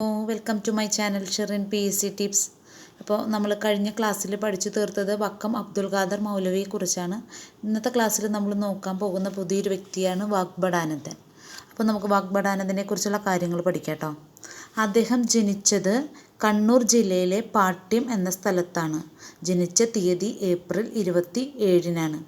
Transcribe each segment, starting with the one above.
Welcome to my channel Sherin P S C tips അപ്പോൾ നമ്മൾ കഴിഞ്ഞ ക്ലാസ്സിൽ പഠിച്ചു തീർത്തത് വക്കം അബ്ദുൽ ഖാദർ മൗലവിയെക്കുറിച്ചാണ് ഇന്നത്തെ ക്ലാസ്സിൽ നമ്മൾ നോക്കാൻ പോകുന്ന പുതിയൊരു വ്യക്തിയാണ് വാഗ്ബടാനന്ദൻ അപ്പോൾ നമുക്ക് വാഗ്ബടാനന്ദനെ കുറിച്ചുള്ള കാര്യങ്ങൾ പഠിക്കാം അദ്ദേഹം ജനിച്ചത് കണ്ണൂർ ജില്ലയിലെ പാട്യം എന്ന സ്ഥലത്താണ്. ജനിച്ച തീയതി ഏപ്രിൽ ഇരുപത്തി ഏഴിനാണ്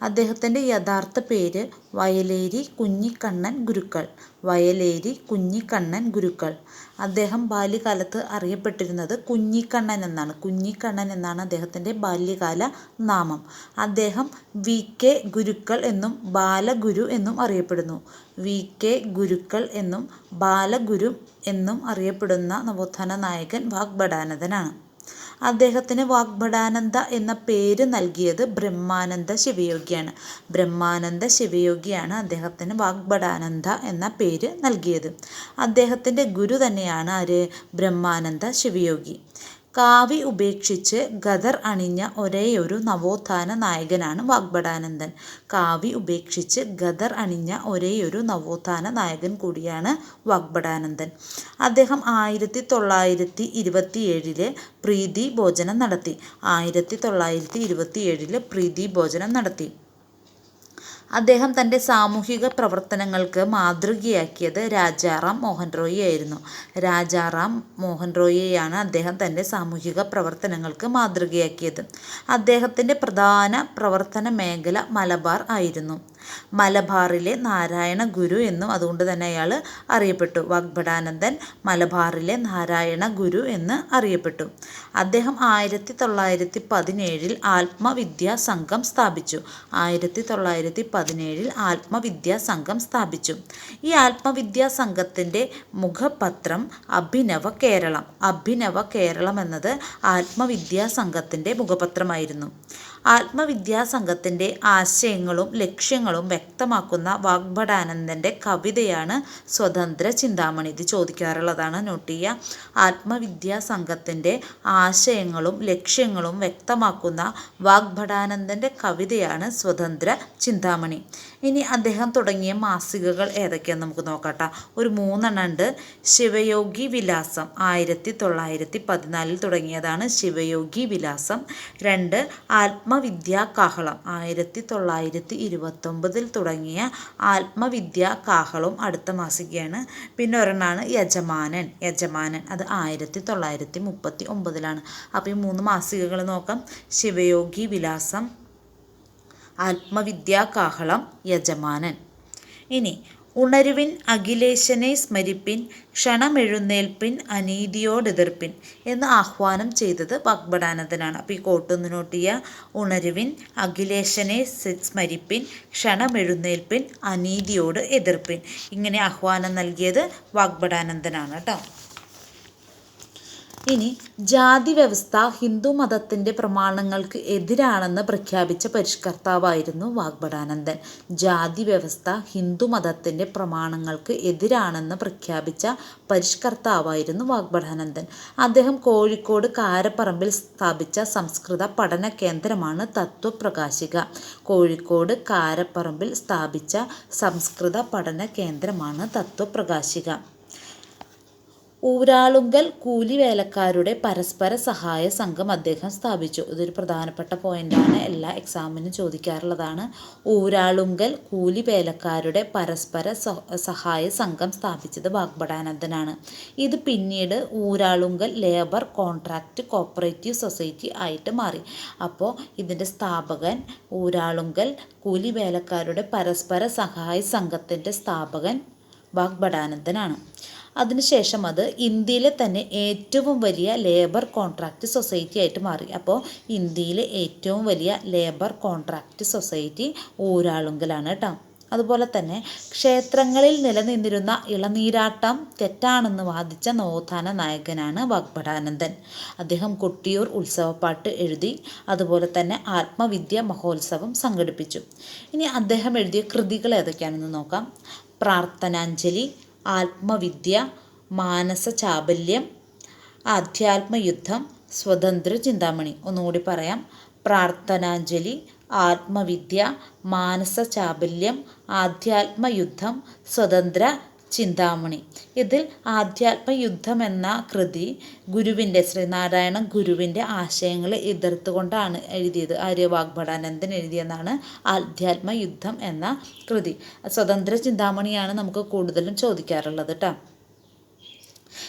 അദ്ദേഹത്തിന്റെ യഥാർത്ഥ പേര് വയലേരി കുഞ്ഞിക്കണ്ണൻ ഗുരുക്കൾ. വയലേരി കുഞ്ഞിക്കണ്ണൻ ഗുരുക്കൾ. അദ്ദേഹം ബാല്യകാലത്ത് അറിയപ്പെട്ടിരുന്നത് കുഞ്ഞിക്കണ്ണൻ എന്നാണ്. കുഞ്ഞിക്കണ്ണൻ എന്നാണ് അദ്ദേഹത്തിന്റെ ബാല്യകാല നാമം. അദ്ദേഹം വി കെ ഗുരുക്കൾ എന്നും ബാലഗുരു എന്നും അറിയപ്പെടുന്നു. വി കെ ഗുരുക്കൾ എന്നും ബാലഗുരു എന്നും അറിയപ്പെടുന്ന നവോത്ഥാന നായകൻ വാഗ്ഭടാനന്ദനാണ് അദ്ദേഹത്തിന് വാഗ്ഭടാനന്ദ എന്ന പേര് നൽകിയത് ബ്രഹ്മാനന്ദ ശിവയോഗിയാണ്. ബ്രഹ്മാനന്ദ ശിവയോഗിയാണ് അദ്ദേഹത്തിന് വാഗ്ഭടാനന്ദ എന്ന പേര് നൽകിയത്. അദ്ദേഹത്തിന്റെ ഗുരു തന്നെയാണ് ആര്? ബ്രഹ്മാനന്ദ ശിവയോഗി. കാവി ഉപേക്ഷിച്ച് ഗദർ അണിഞ്ഞ ഒരേയൊരു നവോത്ഥാന നായകനാണ് വാഗ്ഭടാനന്ദൻ. കാവി ഉപേക്ഷിച്ച് ഗദർ അണിഞ്ഞ ഒരേയൊരു നവോത്ഥാന നായകൻ കൂടിയാണ് വാഗ്ഭടാനന്ദൻ. അദ്ദേഹം ആയിരത്തി തൊള്ളായിരത്തി ഇരുപത്തി ഏഴിൽ പ്രീതി ഭോജനം നടത്തി. ആയിരത്തി തൊള്ളായിരത്തി ഇരുപത്തി ഏഴിൽ പ്രീതി ഭോജനം നടത്തി. അദ്ദേഹം തന്റെ സാമൂഹിക പ്രവർത്തനങ്ങൾക്ക് മാതൃകയാക്കിയത് രാജാറാം മോഹൻ റോയി ആയിരുന്നു. രാജാറാം മോഹൻ റോയിയെയാണ് അദ്ദേഹം തന്റെ സാമൂഹിക പ്രവർത്തനങ്ങൾക്ക് മാതൃകയാക്കിയത്. അദ്ദേഹത്തിന്റെ പ്രധാന പ്രവർത്തന മേഖല മലബാർ ആയിരുന്നു. മലബാറിലെ നാരായണ ഗുരു എന്നും അതുകൊണ്ട് തന്നെ അയാൾ അറിയപ്പെട്ടു. വാഗ്ഭടാനന്ദൻ മലബാറിലെ നാരായണ ഗുരു എന്ന് അറിയപ്പെട്ടു. അദ്ദേഹം ആയിരത്തി തൊള്ളായിരത്തി പതിനേഴിൽ ആത്മവിദ്യാ സംഘം സ്ഥാപിച്ചു. ആയിരത്തി തൊള്ളായിരത്തി പതിനേഴിൽ ആത്മവിദ്യാ സംഘം സ്ഥാപിച്ചു. ഈ ആത്മവിദ്യാ സംഘത്തിന്റെ മുഖപത്രം അഭിനവ കേരളം. അഭിനവ കേരളം എന്നത് ആത്മവിദ്യാ സംഘത്തിന്റെ മുഖപത്രമായിരുന്നു. ആത്മവിദ്യാ സംഘത്തിന്റെ ആശയങ്ങളും ലക്ഷ്യങ്ങളും വ്യക്തമാക്കുന്ന വാഗ്ഭടാനന്ദന്റെ കവിതയാണ് സ്വതന്ത്ര ചിന്താമണി. ഇത് ചോദിക്കാറുള്ളതാണ് നോട്ട് ചെയ്യുക ആത്മവിദ്യാ സംഘത്തിന്റെ ആശയങ്ങളും ലക്ഷ്യങ്ങളും വ്യക്തമാക്കുന്ന വാഗ്ഭടാനന്ദന്റെ കവിതയാണ് സ്വതന്ത്ര ചിന്താമണി. ഇനി അദ്ദേഹം തുടങ്ങിയ മാസികകൾ ഏതൊക്കെയാണെന്ന് നമുക്ക് നോക്കട്ടെ ഒരു മൂന്നെണ്ണം ഉണ്ട് ശിവയോഗി വിലാസം ആയിരത്തി തൊള്ളായിരത്തി പതിനാലിൽ തുടങ്ങിയതാണ് ശിവയോഗി വിലാസം. രണ്ട് ആത്മവിദ്യാ കാഹളം ആയിരത്തി തൊള്ളായിരത്തി ഇരുപത്തൊമ്പതിൽ തുടങ്ങിയ ആത്മവിദ്യാ കാഹളം അടുത്ത മാസികയാണ്. പിന്നെ ഒരെണ്ണമാണ് യജമാനൻ. യജമാനൻ അത് ആയിരത്തി തൊള്ളായിരത്തി മുപ്പത്തി ഒമ്പതിലാണ് അപ്പോൾ ഈ മൂന്ന് മാസികകൾ നോക്കാം. ശിവയോഗി വിലാസം ആത്മവിദ്യാ കാഹളം യജമാനൻ. ഇനി ഉണരുവിൻ അഖിലേശനെ സ്മരിപ്പിൻ ക്ഷണമെഴുന്നേൽപ്പിൻ അനീതിയോടെതിർപ്പിൻ എന്ന് ആഹ്വാനം ചെയ്തത് വാഗ്ഭടാനന്ദനാണ് അപ്പോൾ ഈ കോട്ടൊന്ന് നോട്ട് ചെയ്യുക ഉണരുവിൻ അഖിലേശനെ സ്മരിപ്പിൻ ക്ഷണമെഴുന്നേൽപ്പിൻ അനീതിയോട് എതിർപ്പിൻ ഇങ്ങനെ ആഹ്വാനം നൽകിയത് വാഗ്ബടാനന്ദനാണ് കേട്ടോ. ഇനി ജാതി വ്യവസ്ഥ ഹിന്ദു മതത്തിന്റെ പ്രമാണങ്ങൾക്ക് എതിരാണെന്ന് പ്രഖ്യാപിച്ച പരിഷ്കർത്താവായിരുന്നു വാഗ്ബടാനന്ദൻ ജാതി വ്യവസ്ഥ ഹിന്ദു മതത്തിന്റെ പ്രമാണങ്ങൾക്ക് എതിരാണെന്ന് പ്രഖ്യാപിച്ച പരിഷ്കർത്താവായിരുന്നു വാഗ്ബടാനന്ദൻ അദ്ദേഹം കോഴിക്കോട് കാരപ്പറമ്പിൽ സ്ഥാപിച്ച സംസ്കൃത പഠന കേന്ദ്രമാണ് തത്വപ്രകാശിക. കോഴിക്കോട് കാരപ്പറമ്പിൽ സ്ഥാപിച്ച സംസ്കൃത പഠന കേന്ദ്രമാണ് തത്വപ്രകാശിക. ഊരാളുങ്കൽ കൂലിവേലക്കാരുടെ പരസ്പര സഹായ സംഘം അദ്ദേഹം സ്ഥാപിച്ചു. ഇതൊരു പ്രധാനപ്പെട്ട പോയിന്റാണ് എല്ലാ എക്സാമിനും ചോദിക്കാറുള്ളതാണ്. ഊരാളുങ്കൽ കൂലിവേലക്കാരുടെ പരസ്പര സഹായ സംഘം സ്ഥാപിച്ചത് വാഗ്ഭടാനന്ദനാണ് ഇത് പിന്നീട് Uralungal labour contract cooperative society ആയിട്ട് മാറി. അപ്പോൾ ഇതിന്റെ സ്ഥാപകൻ ഊരാളുങ്കൽ കൂലിവേലക്കാരുടെ പരസ്പര സഹായ സംഘത്തിന്റെ സ്ഥാപകൻ വാഗ്ഭടാനന്ദനാണ് അതിനുശേഷം അത് ഇന്ത്യയിലെ തന്നെ ഏറ്റവും വലിയ ലേബർ കോൺട്രാക്റ്റ് സൊസൈറ്റി ആയിട്ട് മാറി. അപ്പോൾ ഇന്ത്യയിലെ ഏറ്റവും വലിയ ലേബർ കോൺട്രാക്റ്റ് സൊസൈറ്റി ഊരാളുങ്കലാണ് കേട്ടോ അതുപോലെ തന്നെ ക്ഷേത്രങ്ങളിൽ നിലനിന്നിരുന്ന ഇളനീരാട്ടം തെറ്റാണെന്ന് വാദിച്ച നവോത്ഥാന നായകനാണ് വാഗ്ഭടാനന്ദൻ. അദ്ദേഹം കൊട്ടിയൂർ ഉത്സവപ്പാട്ട് എഴുതി അതുപോലെ തന്നെ ആത്മവിദ്യ മഹോത്സവം സംഘടിപ്പിച്ചു. ഇനി അദ്ദേഹം എഴുതിയ കൃതികൾ ഏതൊക്കെയാണെന്ന് നോക്കാം. പ്രാർത്ഥനാഞ്ജലി ആത്മവിദ്യ മാനസ ചാബല്യം ആധ്യാത്മയുദ്ധം സ്വതന്ത്ര ചിന്താമണി ഒന്നുകൂടി പറയാം. പ്രാർത്ഥനാഞ്ജലി ആത്മവിദ്യ മാനസ ചാബല്യം ആധ്യാത്മയുദ്ധം സ്വതന്ത്ര ചിന്താമണി. ഇതിൽ ആധ്യാത്മയുദ്ധം എന്ന കൃതി ഗുരുവിന്റെ ശ്രീനാരായണ ഗുരുവിന്റെ ആശയങ്ങളെ എതിർത്തുകൊണ്ടാണ് എഴുതിയത്. ആര്യ വാഗ്ഭടാനന്ദൻ എഴുതിയെന്നാണ് ആധ്യാത്മയുദ്ധം എന്ന കൃതി. സ്വതന്ത്ര ചിന്താമണിയാണ് നമുക്ക് കൂടുതലും ചോദിക്കാറുള്ളത് കേട്ടോ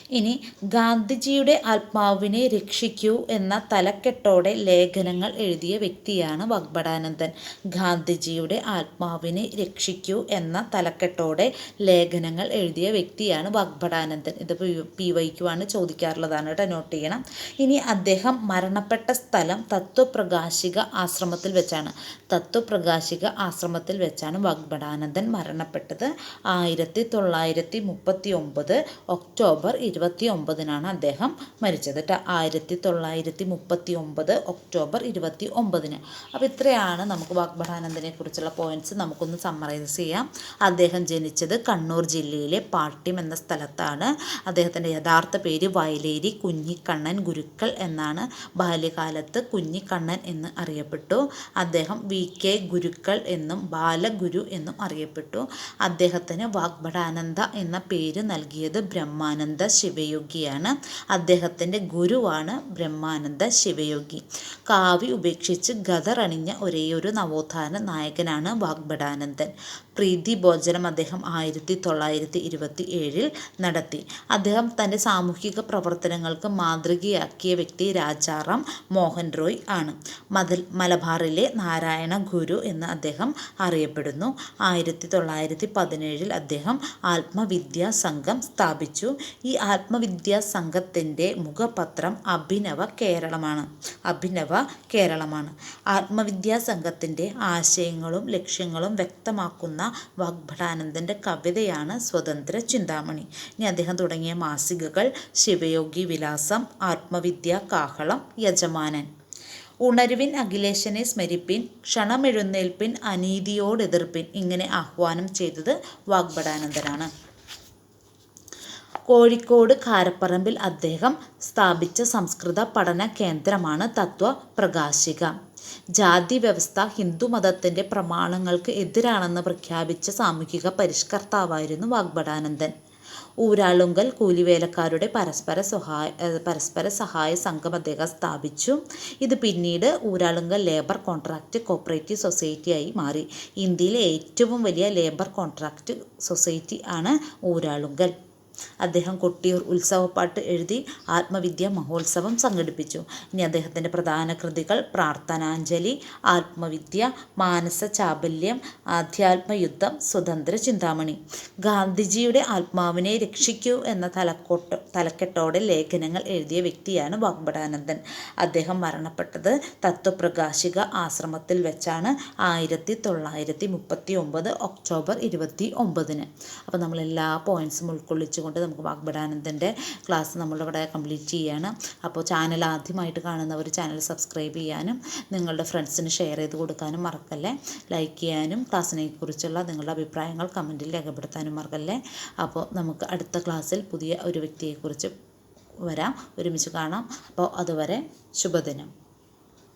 ഇനി ഗാന്ധിജിയുടെ ആത്മാവിനെ രക്ഷിക്കൂ എന്ന തലക്കെട്ടോടെ ലേഖനങ്ങൾ എഴുതിയ വ്യക്തിയാണ് വക്ബടാനന്ദൻ. ഗാന്ധിജിയുടെ ആത്മാവിനെ രക്ഷിക്കൂ എന്ന തലക്കെട്ടോടെ ലേഖനങ്ങൾ എഴുതിയ വ്യക്തിയാണ് വക്ബടാനന്ദൻ. ഇത് പി വൈക്കുവാണ് ചോദിക്കാറുള്ളതാണ് കേട്ടോ നോട്ട് ചെയ്യണം. ഇനി അദ്ദേഹം മരണപ്പെട്ട സ്ഥലം തത്വപ്രകാശിക ആശ്രമത്തിൽ വെച്ചാണ്. തത്വപ്രകാശിക ആശ്രമത്തിൽ വെച്ചാണ് വക്ബടാനന്ദൻ മരണപ്പെട്ടത്. ആയിരത്തി തൊള്ളായിരത്തി മുപ്പത്തി ഒമ്പത് ഒക്ടോബർ ഇരുപത്തി ഒമ്പതിനാണ് അദ്ദേഹം മരിച്ചത് കേട്ടോ ആയിരത്തി തൊള്ളായിരത്തി മുപ്പത്തി ഒമ്പത് ഒക്ടോബർ ഇരുപത്തി ഒമ്പതിന് അപ്പോൾ ഇത്രയാണ് നമുക്ക് വാഗ്ഭടാനന്ദനെ കുറിച്ചുള്ള പോയിന്റ്സ് നമുക്കൊന്ന് സമ്മറൈസ് ചെയ്യാം. അദ്ദേഹം ജനിച്ചത് കണ്ണൂർ ജില്ലയിലെ പാട്ട്യം എന്ന സ്ഥലത്താണ്. അദ്ദേഹത്തിന്റെ യഥാർത്ഥ പേര് വയലേരി കുഞ്ഞിക്കണ്ണൻ ഗുരുക്കൾ എന്നാണ്. ബാല്യകാലത്ത് കുഞ്ഞിക്കണ്ണൻ എന്ന് അറിയപ്പെട്ടു. അദ്ദേഹം വി കെ ഗുരുക്കൾ എന്നും ബാലഗുരു എന്നും അറിയപ്പെട്ടു. അദ്ദേഹത്തിന് വാഗ്ഭടാനന്ദ എന്ന പേര് നൽകിയത് ബ്രഹ്മാനന്ദ ശിവയോഗിയാണ്. അദ്ദേഹത്തിന്റെ ഗുരുവാണ് ബ്രഹ്മാനന്ദ ശിവയോഗി. കാവി ഉപേക്ഷിച്ച് ഗതറണിഞ്ഞ ഒരേയൊരു നവോത്ഥാന നായകനാണ് വാഗ്ഭടാനന്ദൻ. പ്രീതി ഭോജനം അദ്ദേഹം ആയിരത്തി തൊള്ളായിരത്തി ഇരുപത്തി ഏഴിൽ നടത്തി. അദ്ദേഹം തന്റെ സാമൂഹിക പ്രവർത്തനങ്ങൾക്ക് മാതൃകയാക്കിയ വ്യക്തി രാജാറാം മോഹൻ റോയ് ആണ്. മതൽ മലബാറിലെ നാരായണ ഗുരു എന്ന് അദ്ദേഹം അറിയപ്പെടുന്നു. ആയിരത്തി തൊള്ളായിരത്തി പതിനേഴിൽ അദ്ദേഹം ആത്മവിദ്യാ സംഘം സ്ഥാപിച്ചു. ഈ ആത്മവിദ്യാ സംഘത്തിന്റെ മുഖപത്രം അഭിനവ കേരളമാണ്. അഭിനവ കേരളമാണ്. ആത്മവിദ്യാ സംഘത്തിന്റെ ആശയങ്ങളും ലക്ഷ്യങ്ങളും വ്യക്തമാക്കുന്ന വാഗ്ഭടാനന്ദന്റെ കവിതയാണ് സ്വതന്ത്ര ചിന്താമണി. ഇനി അദ്ദേഹം തുടങ്ങിയ മാസികകൾ ശിവയോഗി വിലാസം ആത്മവിദ്യ കാഹളം യജമാനൻ. ഉണരുവിൻ അഖിലേശനെ സ്മരിപ്പിൻ ക്ഷണമെഴുന്നേൽപ്പിൻ അനീതിയോടെതിർപ്പിൻ ഇങ്ങനെ ആഹ്വാനം ചെയ്തത് വാഗ്ഭടാനന്ദനാണ്. കോഴിക്കോട് കാരപ്പറമ്പിൽ അദ്ദേഹം സ്ഥാപിച്ച സംസ്കൃത പഠന കേന്ദ്രമാണ് തത്വപ്രകാശിക. ജാതി വ്യവസ്ഥ ഹിന്ദുമതത്തിന്റെ പ്രമാണങ്ങൾക്ക് എതിരാണെന്ന് പ്രഖ്യാപിച്ച സാമൂഹിക പരിഷ്കർത്താവായിരുന്നു വാഗ്ബടാനന്ദൻ ഊരാളുങ്കൽ കൂലിവേലക്കാരുടെ പരസ്പര സഹായ പരസ്പര സഹായ സംഘം അദ്ദേഹം സ്ഥാപിച്ചു. ഇത് പിന്നീട് ഊരാളുങ്കൽ ലേബർ കോൺട്രാക്റ്റ് കോപ്പറേറ്റീവ് സൊസൈറ്റിയായി മാറി. ഇന്ത്യയിലെ ഏറ്റവും വലിയ ലേബർ കോൺട്രാക്റ്റ് സൊസൈറ്റി ആണ് ഊരാളുങ്കൽ. അദ്ദേഹം കൊട്ടിയൂർ ഉത്സവപ്പാട്ട് എഴുതി ആത്മവിദ്യ മഹോത്സവം സംഘടിപ്പിച്ചു. ഇനി അദ്ദേഹത്തിന്റെ പ്രധാന കൃതികൾ പ്രാർത്ഥനാഞ്ജലി ആത്മവിദ്യ മാനസ ചാബല്യം ആധ്യാത്മയുദ്ധം സ്വതന്ത്ര ചിന്താമണി. ഗാന്ധിജിയുടെ ആത്മാവിനെ രക്ഷിക്കൂ എന്ന തലക്കോട്ട് തലക്കെട്ടോടെ ലേഖനങ്ങൾ എഴുതിയ വ്യക്തിയാണ് വാഗ്ഭടാനന്ദൻ. അദ്ദേഹം മരണപ്പെട്ടത് തത്വപ്രകാശിക ആശ്രമത്തിൽ വെച്ചാണ് ആയിരത്തി തൊള്ളായിരത്തി മുപ്പത്തി ഒമ്പത് ഒക്ടോബർ ഇരുപത്തി ഒമ്പതിന് അപ്പോൾ നമ്മൾ എല്ലാ പോയിന്റ്സും ഉൾക്കൊള്ളിച്ചു കൊണ്ട് നമുക്ക് വാഗ്ബടാനന്ദന്റെ ക്ലാസ് നമ്മളിവിടെ കംപ്ലീറ്റ് ചെയ്യാണ്. അപ്പോൾ ചാനൽ ആദ്യമായിട്ട് കാണുന്നവർ ചാനൽ സബ്സ്ക്രൈബ് ചെയ്യാനും നിങ്ങളുടെ ഫ്രണ്ട്സിന് ഷെയർ ചെയ്ത് കൊടുക്കാനും മറക്കല്ലേ? ലൈക്ക് ചെയ്യാനും ക്ലാസ്സിനെ കുറിച്ചുള്ള നിങ്ങളുടെ അഭിപ്രായങ്ങൾ കമന്റിൽ രേഖപ്പെടുത്താനും മറക്കല്ലേ? അപ്പോൾ നമുക്ക് അടുത്ത ക്ലാസ്സിൽ പുതിയ ഒരു വ്യക്തിയെക്കുറിച്ച് വരാം. ഒരുമിച്ച് കാണാം. അപ്പോൾ അതുവരെ ശുഭദിനം.